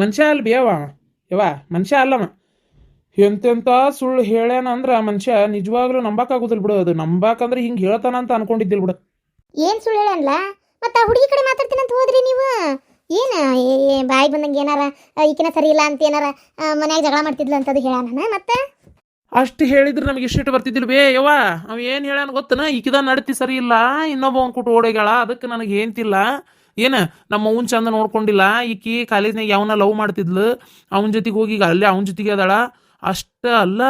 ಮನುಷ್ಯ ಅಲ್ಲ ಬೇವ ಯವ ಮನುಷ್ಯ ಅಲ್ಲವ? ಎಂತೆಂತ ಸುಳ್ಳು ಹೇಳ್ಯಾನ ಅಂದ್ರ ಮನುಷ್ಯ ನಿಜವಾಗ್ಲೂ ನಂಬಕ್ಕಾಗೋದಿಲ್ಲ ಬಿಡು. ಅದು ನಂಬಾಕಂದ್ರೆ ಹಿಂಗೆ ಹೇಳ್ತಾನ ಅಂತ ಅನ್ಕೊಂಡಿದ್ದಿಲ್ಲ ಬಿಡು. ಏನ್ ಸುಳ್ಳು ಹೇಳಲ್ಲ ಮತ್ತೆ ಹುಡುಗಿ ಕಡೆ ಮಾತಾಡ್ತೀನಿ ಅಂತ ಹೋದ್ರಿ ನೀವು? ಏನ? ಬಾಯಿ ಬಂದಂಗೆ ಏನಾರ ಈಕಿನ ಸರಿ ಇಲ್ಲ ಅಂತ ಏನಾರ ಮನ್ಯಾಗ ಜಗಳ ಮಾಡ್ತಿದ್ಲು ಅಂತದು ಹೇಳಾನ ಮತ್ತೆ? ಅಷ್ಟು ಹೇಳಿದ್ರು ನಮಗೆ ಇಷ್ಟಿಟ್ಟು ಬರ್ತಿದ್ದಿಲ್ಲ. ಬೇ ಯವ್ವ ಅವ ಏನು ಹೇಳ್ಯಾನ ಗೊತ್ತನ? ಈಕಿದ ನಡತಿ ಸರಿ ಇಲ್ಲ ಇನ್ನೊಬ್ಬ ಅವ್ನು ಕೊಟ್ಟು ಓಡೋಗ್ಯಾಳ ಅದಕ್ಕೆ ನನಗೆ ಏನ್ತಿಲ್ಲ ಏನ, ನಮ್ಮ ಅವನ್ ಚಂದ ನೋಡ್ಕೊಂಡಿಲ್ಲ, ಈಕಿ ಕಾಲೇಜ್ನಾಗ ಯಾವನ ಲವ್ ಮಾಡ್ತಿದ್ಲು, ಅವನ ಜೊತೆಗೆ ಹೋಗಿ ಈಗ ಅಲ್ಲೇ ಅವನ ಜೊತೆಗೆ ಅದಾಳ. ಅಷ್ಟ ಅಲ್ಲ,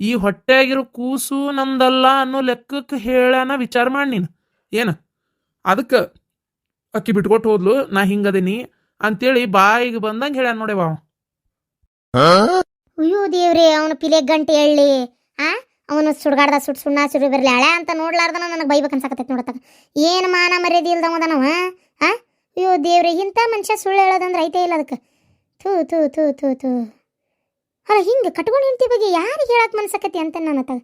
ಈ ಹೊಟ್ಟೆಯಾಗಿರೋ ಕೂಸು ನಂದಲ್ಲ ಅನ್ನೋ ಲೆಕ್ಕಕ್ಕೆ ಹೇಳನ ವಿಚಾರ ಮಾಡಿ ನೀನು. ಏನು, ಅದಕ್ಕೆ ಅಕ್ಕಿ ಬಿಟ್ಕೊಟ್ಟು ಹೋದ್ಲು, ನಾ ಹಿಂಗದೀನಿ ಅಂತೇಳಿ ಬಾಯಿಗೆ ಬಂದಂಗೆ ಹೇಳ್ಯಾನ ನೋಡಿ ಅವ ಅಯ್ಯೋ ದೇವ್ರಿ, ಅವನು ಪಿಲೆ ಗಂಟೆ ಎಳ್ಳಿ. ಆ, ಅವನು ಸುಡ್ಗಾಡ್ದ ಸುಡ್ ಸುಣ್ಣ ಸುಡಿ ಬರ್ಲಿ ಹಳೆ ಅಂತ ನೋಡ್ಲಾರ್ದನ ನನಗೆ ಬೈಬೇಕು ಅನ್ಸಕತ್ತೈತಿ ನೋಡತ್ತಾಗ ಏನು ಮಾನ ಮರ್ಯಾದೆ ಇಲ್ದವದನವ ಆ ಅಯ್ಯೋ ದೇವ್ರೆ ಇಂಥ ಮನುಷ್ಯ ಸುಳ್ಳು ಹೇಳೋದಂದ್ರೆ ಐತೆ ಇಲ್ಲ ಅದಕ್ಕೆ. ಥೂ ಥೂ ಥೂ ಥೂ ಥೂ. ಅಲ್ಲ, ಹಿಂಗೆ ಕಟ್ಕೊಂಡು ಹೆಂಡತಿ ಬಗ್ಗೆ ಯಾರಿಗೆ ಹೇಳಕ್ ಮನ್ಸಕತಿ ಅಂತ ನಾನು ತಗ.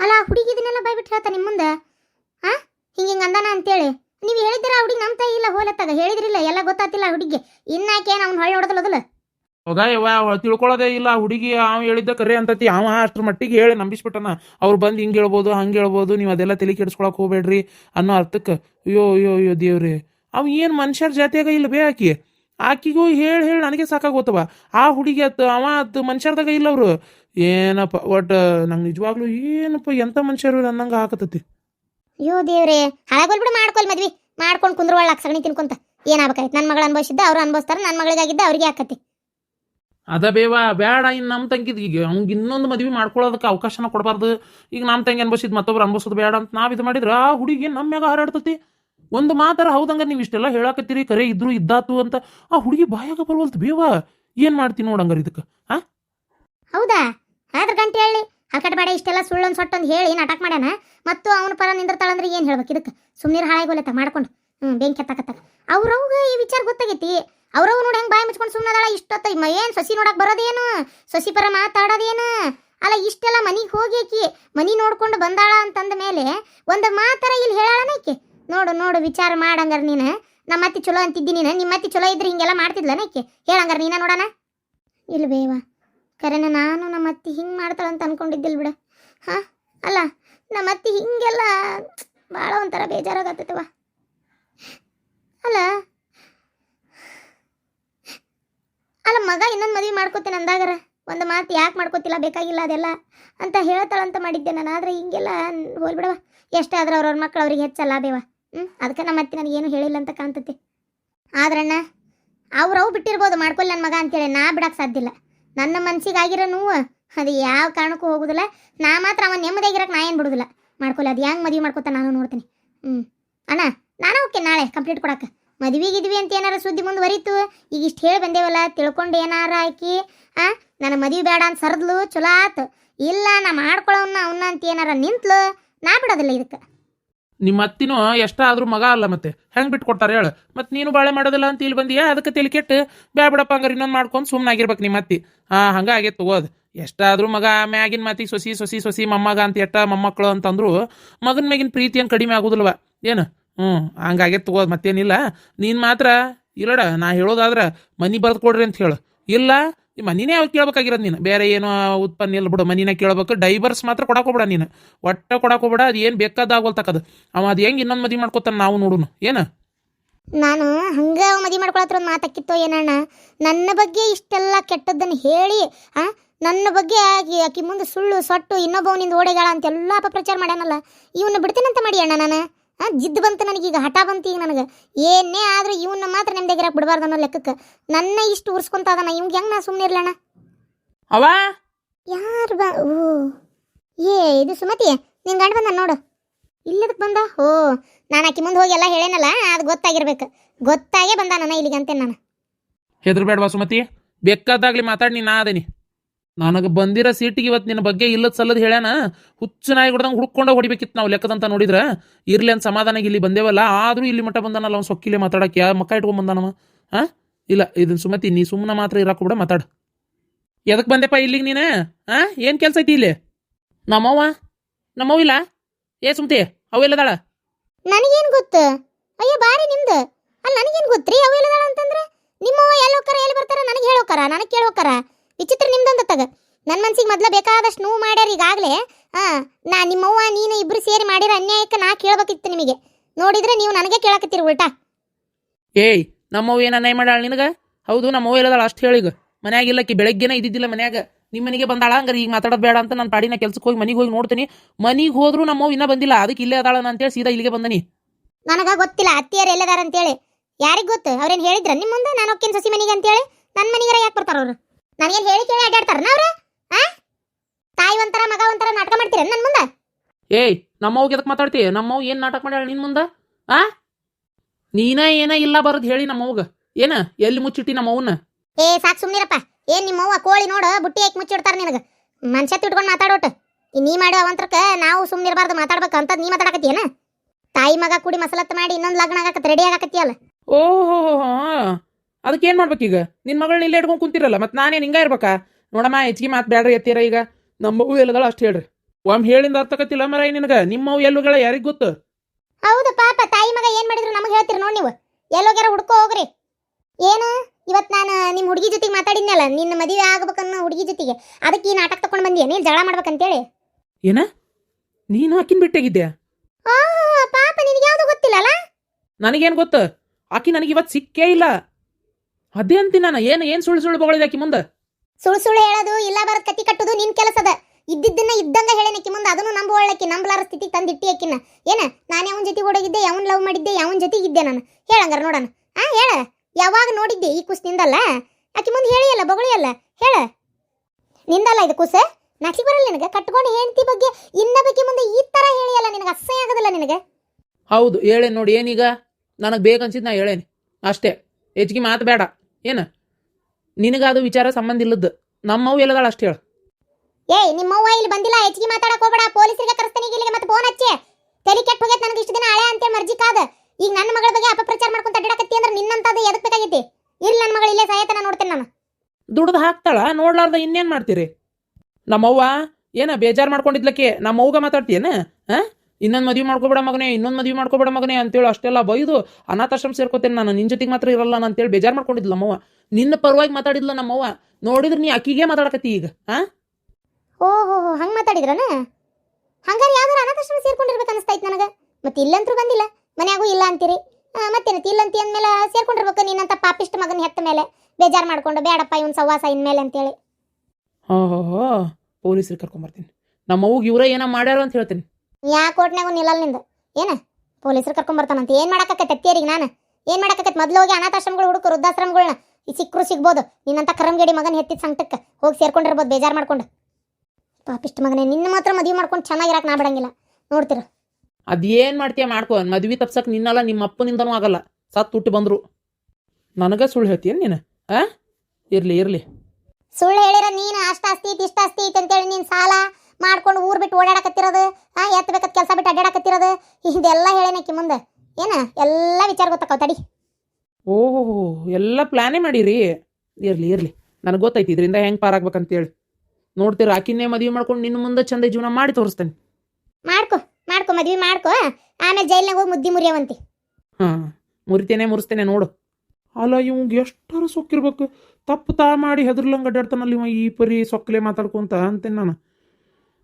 ಅಲ್ಲ ಹುಡುಗಿ ಇದನ್ನೆಲ್ಲ ಬೈಬಿಟ್ಟು ಹೇಳ್ತಾ ನಿಮ್ಮ ಮುಂದೆ? ಆ? ಹಿಂಗೆ ಹಿಂಗೆ ಅಂದಾನ ಅಂತೇಳಿ. ನೀವು ಹೇಳಿದ್ರೆ ಹುಡುಗಿ ಹುಡುಗಿ ತಾಯಿ ಇಲ್ಲ ಹೋಲತ್ತಾಗ? ಹೇಳಿದ್ರಿಲ್ಲ, ಎಲ್ಲ ಗೊತ್ತಾತಿಲ್ಲ ಹುಡುಗಿ ಇನ್ನಾಕೇನು ಅವ್ನು ಹೊಳ್ಳಿ ಹೊಡೆದಲ್ಲದಲ್ಲ ಹೌದಾ ಯವ್ವ ತಿಳ್ಕೊಳ್ಳೋದೇ ಇಲ್ಲ. ಹುಡುಗಿ ಅವ ಹೇಳಿದ್ದ ಕರೆ ಅಂತತಿ. ಅವ ಅಷ್ಟ್ರ ಮಟ್ಟಿಗೆ ಹೇಳಿ ನಂಬಿಸ್ಬಿಟ್ಟನ. ಅವ್ರು ಬಂದು ಹಿಂಗೆ ಹೇಳ್ಬೋದು, ಹಂಗೆ ಹೇಳ್ಬೋದು, ನೀವು ಅದೆಲ್ಲ ತಲೆ ಕೆಡಿಸ್ಕೊಳಕ್ ಹೋಗ್ಬೇಡ್ರಿ ಅನ್ನೋ ಅರ್ಥಕ್ಕೆ ಅಯ್ಯೋ ಅಯ್ಯೋ ಅಯ್ಯೋ ದೇವ್ರಿ. ಅವ ಏನು ಮನುಷ್ಯರ ಜಾತಿಯಾಗ ಇಲ್ಲ ಬೇ ಆಕಿ. ಆಕಿಗೂ ಹೇಳಿ ಹೇಳಿ ನನಗೆ ಸಾಕಾಗೋತವ. ಆ ಹುಡುಗಿ ಅತ್ತ ಅವ ಅತ್ತ ಮನುಷ್ಯರ್ದಾಗ ಇಲ್ಲ ಅವರು. ಏನಪ್ಪ, ಒಟ್ಟು ನಂಗೆ ನಿಜವಾಗ್ಲೂ ಏನಪ್ಪ ಎಂಥ ಮನುಷ್ಯರು ಅನ್ನಂಗೆ ಹಾಕತತಿ ಅಯ್ಯೋ ದೇವ್ರೆ, ಹಾಳಾಗೋಲ್ ಮಾಡ್ಕೊಲ್ ಮದ್ವಿ. ಮಾಡ್ಕೊಂಡು ಕುಂದ್ರವಾಳ ಸಗಣಿ ತಿನ್ಕೊಂತ. ಏನಾಗಬೇಕಾಯ್ತು ನನ್ನ ಮಗಳು ಅನ್ಭವಿಸಿದ್ದ, ಅವ್ರು ಅನ್ಭವಿಸ್ತಾರ ನನ್ನ ಮಗಳಿಗಾಗಿದ್ದ, ಅವ್ರಿಗೆ ಹಾಕತಿ ಅದ ಬೇವ ಬೇಡ ಇನ್ನು ನಮ್ಮ ತಂಗಿದ್ ಈಗ ಅವ್ಗೆ ಇನ್ನೊಂದು ಮದುವೆ ಮಾಡ್ಕೊಳ್ಳೋದಕ್ಕೆ ಅವಕಾಶನ ಕೊಡಬಾರ್ದು. ಈಗ ನಮ್ಮ ತಂಗಿ ಅನ್ಬಸಿದ್ ಮತ್ತೊಬ್ರು ಅನ್ಬಸೋದು ಬೇಡ ಅಂತ ನಾವು ಇದು ಮಾಡಿದ್ರೆ, ಆ ಹುಡುಗಿ ನಮ್ಮ ಮ್ಯಾಗ ಹಾರಾಡ್ತತಿ. ಒಂದು ಮಾತಾರ ಹೌದಂಗ ನೀವು ಇಷ್ಟೆಲ್ಲ ಹೇಳಾಕತ್ತೀರಿ, ಕರೆ ಇದ್ರು ಇದ್ದಾತು ಅಂತ ಆ ಹುಡುಗಿ ಬಾಯಾಗ ಬರವಲ್ತು ಬೇವ. ಏನು ಮಾಡ್ತೀನಿ ನೋಡಂಗಾರ ಇದಕ್ಕೆ ಹೌದಾ? ಆದ್ರ ಗಂಟೆ ಹೇಳಿ ಹಲ್ಕಟ್ ಬೇಡ ಇಷ್ಟೆಲ್ಲ ಸುಳ್ಳೊಂದು ಸೊಟ್ಟೊಂದು ಹೇಳಿ ನಾಟಕ ಮಾಡ್ಯಾನ, ಮತ್ತು ಅವನ ಪರ ನಿಂದಿರ್ತಾಳಂದ್ರೆ ಏನು ಹೇಳ್ಬೇಕು ಇದಕ್ಕೆ? ಸುಮ್ಮನೆ ಹಾಳಾಗೋಲತ್ತ ಮಾಡ್ಕೊಂಡು. ಹ್ಞೂ ಬೆಂಕಿ ಹತ್ತಕತ್ತಾಗ ಅವ್ರವ್ಗ ಈ ವಿಚಾರ ಗೊತ್ತಾಗೈತಿ. ಅವ್ರವ್ ನೋಡಿ ಮುಚ್ಕೊಂಡು ಸುಮ್ಮನದಾಳ ಇಷ್ಟೊತ್ತ ಏನು ಸಸಿ ನೋಡಕ್ ಬರೋದೇನು? ಸಸಿ ಪರ ಮಾತಾಡೋದೇನು? ಅಲ್ಲ, ಇಷ್ಟೆಲ್ಲ ಮನಿಗೆ ಹೋಗಿ ಮನೆ ನೋಡ್ಕೊಂಡು ಬಂದಾಳ ಅಂತಂದ ಮೇಲೆ ಒಂದು ಮಾತರ ಇಲ್ಲಿ ಹೇಳಾಳನ ಆಕಿ ನೋಡು ನೋಡು, ವಿಚಾರ ಮಾಡಂಗಾರ ನೀನು. ನಮ್ಮ ಅತ್ತಿ ಚಲೋ ಅಂತಿದ್ದಿ ನೀನು. ನಿಮ್ಮ ಅತ್ತಿ ಚಲೋ ಇದ್ರೆ ಹಿಂಗೆಲ್ಲ ಮಾಡ್ತಿದ್ಲನ ಆಕಿ ಹೇಳಂಗಾರ ನೀನ ನೋಡಣ? ಬೇವ. ಕರೆನ, ನಾನು ನಮ್ಮ ಅತ್ತಿ ಹಿಂಗೆ ಮಾಡ್ತಾಳಂತ ಅನ್ಕೊಂಡಿದ್ದಿಲ್ಲ ಬಿಡ. ಹಾಂ? ಅಲ್ಲ, ನಮ್ಮ ಅತ್ತಿ ಹಿಂಗೆಲ್ಲ ಭಾಳ ಒಂಥರ ಬೇಜಾರಾಗತ್ತವ ಅಲ್ಲ ಅಲ್ಲ ಮಗ ಇನ್ನೊಂದು ಮದುವೆ ಮಾಡ್ಕೋತೀನಿ ಅಂದಾಗರ. ಒಂದು ಮಾತು ಯಾಕೆ ಮಾಡ್ಕೋತಿಲ್ಲ, ಬೇಕಾಗಿಲ್ಲ ಅದೆಲ್ಲ ಅಂತ ಹೇಳ್ತಾಳಂತ ಮಾಡಿದ್ದೆ ನಾನು. ಆದರೆ ಹಿಂಗೆಲ್ಲ ಹೋಲ್ಬಿಡವ ಎಷ್ಟೇ ಆದ್ರೆ ಅವ್ರವ್ರ ಮಕ್ಕಳು ಅವ್ರಿಗೆ ಹೆಚ್ಚಲ್ಲ ಬೇವ ಹ್ಞೂ ಅದಕ್ಕೆ ನಮ್ಮ ಅತ್ತಿ ನನಗೇನು ಹೇಳಿಲ್ಲ ಅಂತ ಕಾಣ್ತತಿ. ಆದ್ರಣ್ಣ, ಅವ್ರು ಅವು ಬಿಟ್ಟಿರ್ಬೋದು ಮಾಡ್ಕೊಲ್ಲ ನನ್ನ ಮಗ ಅಂತೇಳಿ. ನಾ ಬಿಡಕ್ಕೆ ಸಾಧ್ಯ ಇಲ್ಲ. ನನ್ನ ಮನ್ಸಿಗೆ ಆಗಿರೋ ನೋವು, ಅದು ಯಾವ ಕಾರಣಕ್ಕೂ ಹೋಗುದಿಲ್ಲ. ನಾ ಮಾತ್ರ ಅವನ್ ನೆಮ್ಮದಿಯಾಗಿರಕ್ಕೆ ನಾ ಏನು ಬಿಡುದಿಲ್ಲ. ಮಾಡ್ಕೊಲ್ಲ ಅದು ಹೆಂಗೆ ಮದುವೆ ಮಾಡ್ಕೊತ ನಾನು ನೋಡ್ತೀನಿ. ಹ್ಞೂ ಅಣ್ಣ, ನಾನು ಓಕೆ ನಾಳೆ, ಕಂಪ್ಲೀಟ್ ಕೊಡಕ್ಕೆ ಮದ್ವೆ ಗಿದ್ವಿ ಅಂತ ಏನಾರ ಸುದ್ದಿ ಮುಂದುವರಿತು ಈಗ ಇಷ್ಟು ಹೇಳಿ ಬಂದೇವಲ್ಲ, ತಿಳ್ಕೊಂಡು ಏನಾರ ಆಕಿ? ಆ, ನನ್ನ ಮದುವೆ ಬೇಡ ಅಂತ ಸರದ್ಲು, ಚಲೋ ಆತು. ಇಲ್ಲ, ನಾ ಮಾಡ್ಕೊಳ್ಳೋನ್ನ ಅವನ್ನ ಅಂತ ಏನಾರ ನಿಂತ್ಲು, ನಾ ಬಿಡೋದಿಲ್ಲ ಇದಕ್ಕೆ. ನಿಮ್ಮ ಅತ್ತಿನೂ ಎಷ್ಟಾದ್ರೂ ಮಗ ಅಲ್ಲ ಮತ್ತೆ. ಹೆಂಗ್ ಬಿಟ್ಟು ಕೊಡ್ತಾರೆ ಹೇಳು. ಮತ್ತೆ ನೀನು ಬಾಳೆ ಮಾಡೋದಿಲ್ಲ ಅಂತ ಇಲ್ಲಿ ಬಂದಿಯಾ? ಅದಕ್ಕೆ ತಲೆ ಕೆಟ್ಟು ಹಂಗಾರೆ ಇನ್ನೊಂದು ಮಾಡ್ಕೊಂಡು ಸುಮ್ಮನೆ ಆಗಿರ್ಬೇಕು ನಿಮ್ಮ ಅತ್ತಿ. ಹಾಂ ಹಂಗೆ ಆಗೈತೆ ತಗೋದು ಎಷ್ಟಾದ್ರೂ ಮಗ, ಮ್ಯಾಗಿನ ಮಾತಿಗೆ ಸೊಸಿ ಸೊಸಿ ಸೊಸಿ ಮೊಮ್ಮಗ ಅಂತ ಎಟ್ಟ ಮೊಮ್ಮಕ್ಕಳು ಅಂತಂದ್ರು, ಮಗನ ಮ್ಯಾಗಿನ ಪ್ರೀತಿ ಕಡಿಮೆ ಆಗೋದಿಲ್ವ? ಏನು? ಹ್ಞೂ ಹಂಗಾಗೆ ತಗೋದು ಮತ್ತೇನಿಲ್ಲ. ನೀನು ಮಾತ್ರ ಇಲ್ಲಡ ನಾ ಹೇಳೋದಾದ್ರೆ ಮನಿ ಬರೆದು ಕೊಡ್ರಿ ಅಂತ ಹೇಳು. ಇಲ್ಲ, ಈ ಮನಿನೇ ಅವ್ರು ಕೇಳ್ಬೇಕಾಗಿರೋದು ನೀನು. ಬೇರೆ ಏನೋ ಉತ್ಪನ್ನ ಇಲ್ಲ ಬಿಡು, ಮನಿನ ಕೇಳ್ಬೇಕು. ಡೈವರ್ಸ್ ಮಾತ್ರ ಕೊಡಕ್ಕೆ ಹೋಗ್ಬೇಡ ನೀನು. ಒಟ್ಟ ಹೋಗ್ಬೇಡ, ಅದು ಏನು ಬೇಕಾದಾಗೋಲ್ತಕ್ಕದು. ಅವ ಅದು ಹೆಂಗೆ ಇನ್ನೊಂದು ಮದುವೆ ಮಾಡ್ಕೊತಾನೆ ನಾವು ನೋಡೋಣ ಏನು? ನಾನು ಹಂಗ ಮದುವೆ ಮಾಡ್ಕೊಳತ್ರ ಒಂದು ಮಾತಾಕಿತ್ತೋ ಏನಣ್ಣ? ನನ್ನ ಬಗ್ಗೆ ಇಷ್ಟೆಲ್ಲ ಕೆಟ್ಟದ್ದನ್ನು ಹೇಳಿ, ಆ? ನನ್ನ ಬಗ್ಗೆ ಆಕಿ ಆಕಿ ಮುಂದೆ ಸುಳ್ಳು, ಸೊಟ್ಟು ಇನ್ನೊಬ್ಬವನಿಂದ ಓಡೆಗಾಳ ಅಂತೆಲ್ಲ ಅಪಪ್ರಚಾರ ಮಾಡ್ಯಾನಲ್ಲ. ಇವನ್ನ ಬಿಡ್ತೇನಂತ ಮಾಡಿ ಅಣ್ಣ ನಾನು? ಜಿದ್ದು ಬಂತು ನನಗೀಗ ಹಠ ಬಂತು ಈಗ ನನಗೆ. ಏನೇ ಆದರೂ ಇವನ್ನ ಮಾತ್ರ ನೆಮ್ಮದಿಗಿರಕ್ಕೆ ಬಿಡಬಾರ್ದು ಅನ್ನೋ ಲೆಕ್ಕಕ್ಕೆ. ನನ್ನ ಇಷ್ಟು ಉರ್ಸ್ಕೊಂತ ಅದನ್ನ ಇವ್ಗೆ ಹೆಂಗೆ ನಾ ಸುಮ್ಮನೆ ಇರ್ಲಣ್ಣ? ಅವ ಯಾರು ಬಾ ಓ. ಏ ಇದು ಸುಮತಿ ನಿನ್ ಗಂಡ ಬಂದ ನೋಡು. ಇಲ್ಲದಕ್ಕೆ ಬಂದ? ಓ ನಾನು ಆಕಿ ಮುಂದೆ ಹೋಗಿ ಎಲ್ಲ ಹೇಳೇನಲ್ಲ ಅದು ಗೊತ್ತಾಗಿರ್ಬೇಕು. ಗೊತ್ತಾಗೇ ಬಂದ ನನ್ನ ಇಲ್ಲಿಗೆ ಅಂತೇನೆ ನಾನು. ಹೆದರ್ಬೇಡವಾ ಸುಮತಿ? ಬೇಕಾದಾಗ್ಲಿ ಮಾತಾಡಿ ನಾ ಅದೇನಿ ನನಗೆ ಬಂದಿರೋ ಸೀಟಿಗೆ ಇವತ್ತು ನಿನ್ನ ಬಗ್ಗೆ ಇಲ್ಲದ ಸಲ್ಲದ ಹೇಳ್ಯಾನ? ಹುಚ್ಚು ನಾಯಿ ಹೊಡೆದಂಗೆ ಹುಡ್ಕೊಂಡು ಹೊಡಿಬೇಕಿತ್ತು ನಾವು ಲೆಕ್ಕದಂತ ನೋಡಿದ್ರೆ? ಇರ್ಲಿ ಅಂತ ಸಮಾಧಾನ ಇಲ್ಲಿ ಬಂದೇವಲ್ಲ? ಆದರೂ ಇಲ್ಲಿ ಮಟ್ಟ ಬಂದಾನಲ್ಲ ಅವ್ನು ಸೊಕ್ಕಿಲೆ ಮಾತಾಡಕ್ಕೆ? ಯಾವ ಮಕ್ಕ ಇಟ್ಕೊಂಡ್ ಬಂದಾನವ? ಹಾಂ ಇಲ್ಲ ಇದನ್ನ ಸುಮತಿ, ನೀ ಸುಮ್ಮನೆ ಮಾತ್ರ ಇರಾಕ ಬಿಡ ಮಾತಾಡು. ಎದಕ್ಕೆ ಬಂದೆಪ್ಪ ಇಲ್ಲಿಗೆ ನೀನು? ಹಾಂ ಏನು ಕೆಲಸ ಐತಿ ಇಲ್ಲಿ? ನಮ್ಮವ್ವ? ನಮ್ಮವ್ವ ಇಲ್ಲ? ಏ ಸುಮತಿ ಅವೆಲ್ಲದಾಳ ನನಗೇನು ಗೊತ್ತು? ಅಯ್ಯೋ, ಬಾರಿ ನಿಮ್ದು. ಅಲ್ಲ, ನನಗೇನು ಗೊತ್ತ್ರಿ? ಅವೆಲ್ಲದಾಳ ಅಂತಂದ್ರೆ ನಿಮ್ಮವ್ವ ಎಲ್ಲಿ ಹೋಗ್ತಾರ ಎಲ್ಲಿ ಬರ್ತಾರ? ನನಗೆ ಹೇಳೋಕಾರ ನನಗೆ ಕೇಳೋಕಾರ ವಿಚಿತ್ರ ನಿಮ್ದೊಂದು ತಗ. ನನ್ನ ಮನ್ಸಿಗೆ ಮೊದ್ಲ ಬೇಕಾದಷ್ಟು ನೋವು ಮಾಡ್ಯಾರ ಈಗಾಗಲೇ. ಹಾ ನಾ ನಿಮ್ಮವ್ವ ನೀನು ಇಬ್ರು ಸೇರಿ ಮಾಡಿರೋ ಅನ್ಯಾಯಕ್ಕೆ ನಾ ಕೇಳಬೇಕಿತ್ತು ನಿಮಗೆ. ನೋಡಿದ್ರೆ ನೀವು ನನಗೆ ಕೇಳಕತ್ತೀರಿ ಉಲ್ಟಾ. ಏಯ್ ನಮ್ಮವ್ ಏನ ಅನ್ಯಾಯ ಮಾಡ್ಯಾಳ ನಿನಗ? ಹೌದು ನಮ್ಮವ್ ಇಲ್ಲದಾಳ ಅಷ್ಟು ಹೇಳಿಗ ಮನ್ಯಾಗ ಇಲ್ಲಕ್ಕಿ ಬೆಳಗ್ಗೆನ ಇದ್ದಿದ್ದಿಲ್ಲ ಮನ್ಯಾಗ. ನಿಮ್ಮ ಮನೆಗೆ ಬಂದಾಳ ಹಂಗಾರೆ ಈಗ ಮಾತಾಡೋದು ಬೇಡ ಅಂತ ನಾನು ಪಾಡಿನ ಕೆಲ್ಸಕ್ಕೆ ಹೋಗಿ ಮನೆಗೆ ಹೋಗಿ ನೋಡ್ತೀನಿ. ಮನೆಗೆ ಹೋದ್ರು ನಮ್ಮವ್ ಇನ್ನೂ ಬಂದಿಲ್ಲ ಅದಕ್ಕೆ ಇಲ್ಲೇ ಅದಾಳ ಅಂತೇಳಿ ಸೀದಾ ಇಲ್ಲಿಗೆ ಬಂದನಿ. ನನಗ ಗೊತ್ತಿಲ್ಲ ಅತ್ತಿಯರು ಎಲ್ಲದಾರ ಅಂತೇಳಿ. ಯಾರಿಗೆ ಗೊತ್ತು? ಅವ್ರೇನು ಹೇಳಿದ್ರ? ನಿಮ್ಮ ಮುಂದೆ? ನಾನು ಹೋಗ್ತೀನಿ ಸಸಿ ಮನೆಗೆ ಅಂತೇಳಿ. ನನ್ನ ಮನೆಗಾರ ಯಾಕೆ ಬರ್ತಾರ ಅವ್ರು? ನನಗೇನ್ ಹೇಳಿ ಕೇಳಿ ಅಡ್ಡಾಡ್ತಾರನ ಅವ್ರು? ತಾಯಿ ಒಂಥರ ಮಗ ಒಂಥರ ನಾಟಕ ಮಾಡ್ತೀರ ನನ್ನ ಮುಂದೆ? ಏಯ್ ನಮ್ಮವ್ಗೆ ಎದಕ್ಕೆ ಮಾತಾಡ್ತಿ? ನಮ್ಮವ್ ಏನು ನಾಟಕ ಮಾಡ್ಯಾಳ ನಿನ್ನ ಮುಂದೆ? ಆ? ನೀನ ಏನ ಇಲ್ಲ ಬರೋದು ಹೇಳಿ ನಮ್ಮವ್ಗ ಏನ ಎಲ್ಲಿ ಮುಚ್ಚಿಟ್ಟಿ ನಮ್ಮವ್ನ ಏ ಸಾಕು ಸುಮ್ಮನಿರಪ್ಪ ಏನ್ ನಿಮ್ಮವ್ವ ಕೋಳಿ ನೋಡು ಬುಟ್ಟಿ ಹಾಕಿ ಮುಚ್ಚಿಡ್ತಾರ ನಿನಗೆ. ಮನುಷ್ಯ ತಿಟ್ಕೊಂಡು ಮಾತಾಡೋಟ. ನೀ ಮಾಡೋ ಅವಂತ್ರಕ್ಕೆ ನಾವು ಸುಮ್ನಿರಬಾರ್ದು ಮಾತಾಡ್ಬೇಕು ಅಂತ ನೀ ಮಾತಾಡಕತ್ತೀಯನ? ತಾಯಿ ಮಗ ಕೂಡಿ ಮಸಲತ್ ಮಾಡಿ ಇನ್ನೊಂದು ಲಗ್ನ ಆಗಕತ್ ರೆಡಿ ಆಗಕತ್ತೀಯಲ್ಲ? ಓಹೋ ಅದಕ್ಕೆ ಏನು ಈಗ? ನಿನ್ನ ಮಗಳನ್ನ ಇಲ್ಲೇ ಇಟ್ಕೊಂಡು ಕುಂತಿರಲ್ಲ ಮತ್ತೆ ನಾನೇನು ಹಿಂಗ ಇರ್ಬೇಕಾ? ನೋಡಮ್ಮ ಹೆಚ್ಚಿಗೆ ಮಾತು ಬೇಡ್ರಿ ಎತ್ತೀರ ಈಗ. ನಮ್ಮವು ಎಲ್ಲದಳ ಅಷ್ಟು ಹೇಳ್ರಿ. ಒಮ್ಮೆ ಹೇಳಿಂದ ಅರ್ಥಕತ್ತಿಲ್ಲ ಮರ ನಿನಗೆ? ನಿಮ್ಮವು ಎಲ್ಲುಗಳ ಯಾರಿಗೆ ಗೊತ್ತು? ಹೌದು ಪಾಪ ತಾಯಿ ಮಗ ಏನು ಮಾಡಿದ್ರು ನಮಗೆ ಹೇಳ್ತೀರಿ ನೋಡಿ ನೀವು. ಎಲ್ಲೋಗ್ಯಾರ ಹುಡ್ಕೋ ಹೋಗ್ರಿ. ಏನು? ಇವತ್ತು ನಾನು ನಿಮ್ಮ ಹುಡುಗಿ ಜೊತೆಗೆ ಮಾತಾಡಿದ್ನಲ್ಲ ನಿನ್ನ ಮದುವೆ ಆಗ್ಬೇಕನ್ನೋ ಹುಡುಗಿ ಜೊತೆಗೆ. ಅದಕ್ಕೆ ಈ ನಾಟಕ ತಗೊಂಡು ಬಂದಿಯ? ನೀನ್ ಜಗಳ ಮಾಡ್ಬೇಕಂತೇಳಿ ಏನ? ನೀನು ಆಕಿನ ಬಿಟ್ಟಾಗಿದ್ದೆ ಪಾಪ ನಿನಗೆ ಯಾವ್ದು ಗೊತ್ತಿಲ್ಲಲ್ಲ? ನನಗೇನು ಗೊತ್ತು? ಆಕಿ ನನಗೆ ಇವತ್ತು ಸಿಕ್ಕೇ ಇಲ್ಲ. ಅದೇ ಅಂತೀನಿ ನಾನು ಏನು ಏನು ಸುಳ್ಳು ಸುಳ್ಳು ಬಗಳಿದೆ ಆಕಿ ಮುಂದೆ? ಸುಳ್ಳು ಸುಳ್ಳು ಹೇಳೋದು ಇಲ್ಲ ಬರೋದ್ ಕತ್ತಿ ಕಟ್ಟೋದು ನಿನ್ ಕೆಲಸದ ಇದ್ದಿದ್ದನ್ನ ಇದ್ದಂಗ ಹೇಳೇನಕ್ಕಿ ಮುಂದೆ? ಅದನ್ನು ಒಳ್ಳಕ್ಕೆ ನಂಬಲಾರ ಸ್ಥಿತಿಗೆ ತಂದಿಟ್ಟಿ ಅಕ್ಕಿನ ಏನ? ನಾನು ಯಾವನ ಜೊತೆ ಓಡೋಗಿದ್ದೆ ಯಾವನ್ ಲವ್ ಮಾಡಿದ್ದೆ ಯಾವನ್ ಜೊತೆಗೆ ಇದ್ದೆ ನಾನು? ಹೇಳಂಗಾರ ನೋಡೋಣ. ಆ ಹೇಳ. ಯಾವಾಗ ನೋಡಿದ್ದೆ ಈ ಕುಸ್ ನಿಂದಲ್ಲ? ಆಕಿ ಮುಂದೆ ಹೇಳಿಯಲ್ಲ ಬಗಳಿಯಲ್ಲ. ಹೇಳ. ನಿಂದಲ್ಲ ಇದು ಕುಸ? ನಾಚಿಕ್ ಬರಲ್ಲ ನಿನಗೆ? ಕಟ್ಕೊಂಡು ಹೆಂಡತಿ ಬಗ್ಗೆ ಇನ್ನ ಬಗ್ಗೆ ಮುಂದೆ ಈ ತರ ಹೇಳಿಯಲ್ಲ ನಿನಗೆ? ಅಸಹ್ಯ ಆಗೋದಿಲ್ಲ ನಿನಗೆ? ಹೌದು ಹೇಳೇನು ನೋಡಿ ಏನೀಗ ನನಗೆ ಬೇಕನ್ಸಿದ್ ನಾ ಹೇಳೇನಿ. ಅಷ್ಟೇ. ಹೆಚ್ಚಿಗೆ ಮಾತು ಬೇಡ. ಏನು? ನಿನಗಾದ ವಿಚಾರ ಸಂಬಂಧ ಇಲ್ಲದ್ದು. ನಮ್ಮವು ಎಲ್ಲದಾಳ ಅಷ್ಟು ಹೇಳು. ಏಯ್ ನಿಮ್ಮವ್ವ ಇಲ್ಲಿ ಬಂದಿಲ್ಲ ಹೆಚ್ಚಿಗೆ ಮಾತಾಡಕ್ ಹೋಗಬೇಡ. ಪೊಲೀಸರಿಗೆ ಕರೆಸ್ತಾನೆ ಇಲ್ಲಿಗೆ ಮತ್ತೆ ಫೋನ್ ಹಚ್ಚಿ. ತಲೆ ಕೆಟ್ಟ ಹೋಗೈತೆ ನನಗೆ ಇಷ್ಟು ದಿನ ಹಳೆ ಅಂತೇಳಿ ಮರ್ಜಿ ಕಾದ ಈಗ ನನ್ನ ಮಗಳ ಬಗ್ಗೆ ಅಪಪ್ರಚಾರ ಮಾಡ್ಕೊಂತ ಅಡ್ಡಾಡಕತ್ತಿ ಅಂದ್ರೆ ನಿನ್ನಂತದ್ದು ಎದಕ್ ಬೇಕಾಗೈತಿ ಇಲ್ಲಿ ನನ್ನ ಮಗಳು ಇಲ್ಲೇ ಸಹಾಯತನ ನೋಡ್ತೇನೆ ನಾನು. ದುಡ್ದು ಹಾಕ್ತಾಳ ನೋಡ್ಲಾರ್ದ ಇನ್ನೇನು ಮಾಡ್ತೀರಿ? ನಮ್ಮವ್ವ ಏನ ಬೇಜಾರು ಮಾಡ್ಕೊಂಡಿದ್ಲಕ್ಕೆ? ನಮ್ಮವ್ಗ ಮಾತಾಡ್ತೀಯೇನ? ಆ ಇನ್ನೊಂದು ಮದುವೆ ಮಾಡ್ಕೋಬೇಡ ಮಗನೇ ಇನ್ನೊಂದು ಮದುವೆ ಮಾಡ್ಕೋಬೇಡ ಮಗನೇ ಅಂತೇಳಿ ಅಷ್ಟೆಲ್ಲ ಬೈದು ಅನಾಥಾಶ್ರಮ ಸೇರ್ಕೋತೇನೆ ನಾನು ನಿನ್ನ ಜೊತೆಗೆ ಮಾತ್ರ ಇರಲ್ಲ ನಾನು ಅಂತೇಳಿ ಬೇಜಾರು ಮಾಡ್ಕೊಂಡಿದ್ಲು ನಮ್ಮವ್ವ. ನಿನ್ನ ಪರವಾಗಿ ಮಾತಾಡಿದ್ಲ ನಮ್ಮವ್ವ. ನೋಡಿದ್ರೆ ನೀ ಅಕ್ಕಿಗೆ ಮಾತಾಡಕತ್ತಿ ಈಗ ಹಾಂ ಓಹೋ ಹಂಗ್ ಮಾತಾಡಿದ್ರನ? ಹಂಗಾರೆ ಯಾವ್ದಾರ ಅನಾಥಾಶ್ರಮ ಸೇರ್ಕೊಂಡಿರ್ಬೇಕು ಅನಿಸ್ತೈತೆ ನನಗೆ. ಮತ್ತೆ ಇಲ್ಲಂತ್ರೂ ಬಂದಿಲ್ಲ. ಮನ್ಯಾಗೂ ಇಲ್ಲ ಅಂತೀರಿ. ಮತ್ತೇನತಿ ಇಲ್ಲಂತಿ ಅಂದಮೇಲೆ ಸೇರ್ಕೊಂಡಿರ್ಬೇಕು ನಿನ್ನಂತ ಪಾಪಿಷ್ಟ ಮಗನ ಹೆತ್ತ ಮೇಲೆ. ಬೇಜಾರು ಮಾಡ್ಕೊಂಡು ಬೇಡಪ್ಪ ಇವನ್ ಸವಾಸ ಇನ್ಮೇಲೆ ಅಂತೇಳಿ. ಹೋ ಹೋ ಹೋ ಪೊಲೀಸ್ರಿಗೆ ಕರ್ಕೊಂಬರ್ತೀನಿ. ನಮ್ಮವ್ಗೆ ಇವರೇ ಏನೋ ಮಾಡ್ಯಾರ ಅಂತ ಹೇಳ್ತೀನಿ. ಯಾ ಕೋರ್ಟ್ನಾಗೂ ನಿಲ್ಲಲ್ಲ ನಿಂದು? ಏನ? ಪೊಲೀಸರು ಕರ್ಕೊಂಬರ್ತಾನಂತ ಏನ್ ಮಾಡಕತ್ತೆ ತತ್ತಿಯರಿಗೆ ನಾನು? ಏನ್ ಮಾಡಕತ್ತೆ ಮೊದ್ಲು ಹೋಗಿ ಅನಾಥಾಶ್ರಮಗಳು ಹುಡುಕು ವೃದ್ಧಾಶ್ರಮಗಳನ್ನ ಈ ಸಿಕ್ಕರು ಸಿಗ್ಬೋದು. ನಿನ್ನಂತ ಕರಂಗೇಡಿ ಮಗನ ಹೆತ್ತಿದ ಸಂಕಟಕ್ಕೆ ಹೋಗಿ ಸೇರ್ಕೊಂಡಿರ್ಬೋದು ಬೇಜಾರು ಮಾಡ್ಕೊಂಡು. ಪಾಪಿಷ್ಟ ಮಗನೇ ನಿನ್ನ ಮಾತ್ರ ಮದುವೆ ಮಾಡ್ಕೊಂಡು ಚೆನ್ನಾಗಿರಕ್ಕೆ ನಾ ಬಿಡಂಗಿಲ್ಲ. ನೋಡ್ತಿರು? ಅದೇನು ಮಾಡ್ತೀಯ ಮಾಡ್ಕೊ. ಮದುವೆ ತಪ್ಸಕ್ಕೆ ನಿನ್ನಲ್ಲ ನಿಮ್ಮ ಅಪ್ಪನಿಂದನೂ ಆಗಲ್ಲ. ಸತ್ತು ಹುಟ್ಟು ಬಂದರು. ನನಗೆ ಸುಳ್ಳು ಹೇಳ್ತೀಯ ನೀನು? ಆ? ಇರಲಿ ಇರಲಿ. ಸುಳ್ಳು ಹೇಳಿರ ನೀನು ಅಷ್ಟ ಆಸ್ತಿ ಐತಿ ಇಷ್ಟ ಆಸ್ತಿ ಐತಿ ಅಂತೇಳಿ ನೀನು ಸಾಲ ಮಾಡ್ಕೊಂಡು ಊರ್ ಬಿಟ್ಟು ಓಡಾಡಕತ್ತಿರೋದು ಆ ಎತ್ತಬೇಕತ್ ಕೆಲಸ ಬಿಟ್ಟು ಅಡ್ಡಾಡಕತ್ತಿರೋದು ಇದೆಲ್ಲ ಹೇಳೇನಕ್ಕಿ ಮುಂದೆ? ಏನ? ಎಲ್ಲ ವಿಚಾರ ಗೊತ್ತಾಕವ್ ತಡಿ. ಓಹೋ ಎಲ್ಲ ಪ್ಲಾನೇ ಮಾಡಿರಿ? ಇರಲಿ ಇರಲಿ. ನನಗೆ ಗೊತ್ತೈತಿ ಇದರಿಂದ ಹೆಂಗೆ ಪಾರಾಗ್ಬೇಕಂತೇಳಿ ನೋಡ್ತೀರ ಆಕಿನ್ನೇ ಮದುವೆ ಮಾಡ್ಕೊಂಡು ನಿನ್ನ ಮುಂದೆ ಚಂದ ಜೀವನ ಮಾಡಿ ತೋರಿಸ್ತೇನೆ. ಮಾಡ್ಕೊ ಮಾಡ್ಕೊ ಮದ್ವಿ ಮಾಡ್ಕೊ. ಆಮೇಲೆ ಜೈಲ್ನಾಗ ಹೋಗಿ ಮುದ್ದಿ ಮುರಿಯವಂತಿ. ಹಾಂ ಮುರಿತೇನೆ ಮುರಿಸ್ತೇನೆ ನೋಡು. ಅಲ್ಲ ಇವಂಗೆ ಎಷ್ಟಾರು ಸೊಕ್ಕಿರ್ಬೇಕು. ತಪ್ಪು ತಾ ಮಾಡಿ ಹೆದರ್ಲಂಗೆ ಅಡ್ಡಾಡ್ತಾನಲ್ಲ ಇವ ಈ ಪರಿ ಸೊಕ್ಕಲೆ ಮಾತಾಡ್ಕೊಂತ ಅಂತೇನೆ ನಾನು.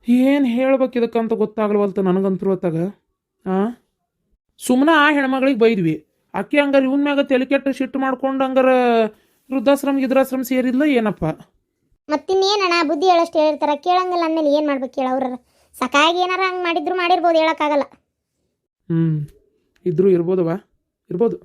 ಏನು ಹೇಳ್ಬೇಕು ಇದಕ್ಕಂತ ಗೊತ್ತಾಗಲ್ವಲ್ತ ನನಗಂತೂ ಹೊತ್ತಾಗ ಹಾಂ ಸುಮ್ಮನೆ ಆ ಹೆಣ್ಮಗಳಿಗೆ ಬೈದ್ವಿ. ಅಕ್ಕಿ ಹಂಗಾರೆ ಇವನ್ ಮ್ಯಾಗ ತಲೆ ಕೆಟ್ಟ ಸಿಟ್ಟು ಮಾಡ್ಕೊಂಡು ಹಂಗಾರ ವೃದ್ಧಾಶ್ರಮ ಗಿದ್ರಾಶ್ರಮ ಸೇರಿದ್ಲ ಏನಪ್ಪ? ಮತ್ತಿನ್ನೇನಣ್ಣ ಬುದ್ಧಿ ಹೇಳಷ್ಟು ಹೇಳಿರ್ತಾರ ಕೇಳಂಗಿಲ್ಲ ಅಂದಮೇಲೆ ಏನು ಮಾಡ್ಬೇಕು ಹೇಳ ಅವ್ರ ಸಕಾಗಿ ಏನಾರ ಹಂಗೆ ಮಾಡಿದ್ರು ಮಾಡಿರ್ಬೋದು ಹೇಳೋಕ್ಕಾಗಲ್ಲ. ಹ್ಞೂ ಇದ್ರೂ ಇರ್ಬೋದವಾ ಇರ್ಬೋದು.